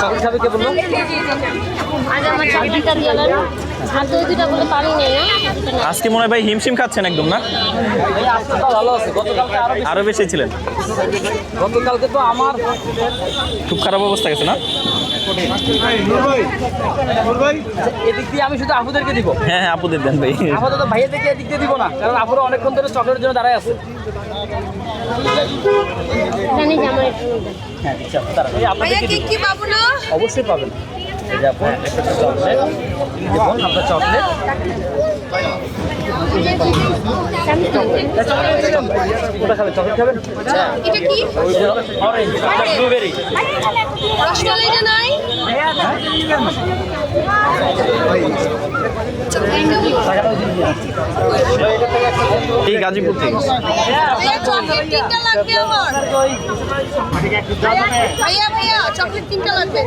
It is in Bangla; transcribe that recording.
চকলেট খাবে কে বলল। আজকে মনে হয় ভাই হিমশিম খাচ্ছেন একদম, না আরও বেশি। ছিলেন গতকালকে তো আমার খুব খারাপ অবস্থা গেছে, না এদিক দিয়ে আমি শুধু আপুদেরকে দিব হ্যাঁ আপুদের দেন ভাই আপাতত ভাইয়াদেরকে এদিক দিয়ে দিব না, কারণ আপুরা অনেকক্ষণ ধরে চকলেটের জন্য দাঁড়ায় আছে অবশ্যই পাবেন আপনার চকলেট ওটা খাবেন? চকলেট খাবেন? অরেঞ্জ ব্লুবেরি রসমালাইটা নাই? এই গাজীপুর থেকে। ভাইয়া ভাইয়া ভাইয়া চকলেট তিনটা লাগবে।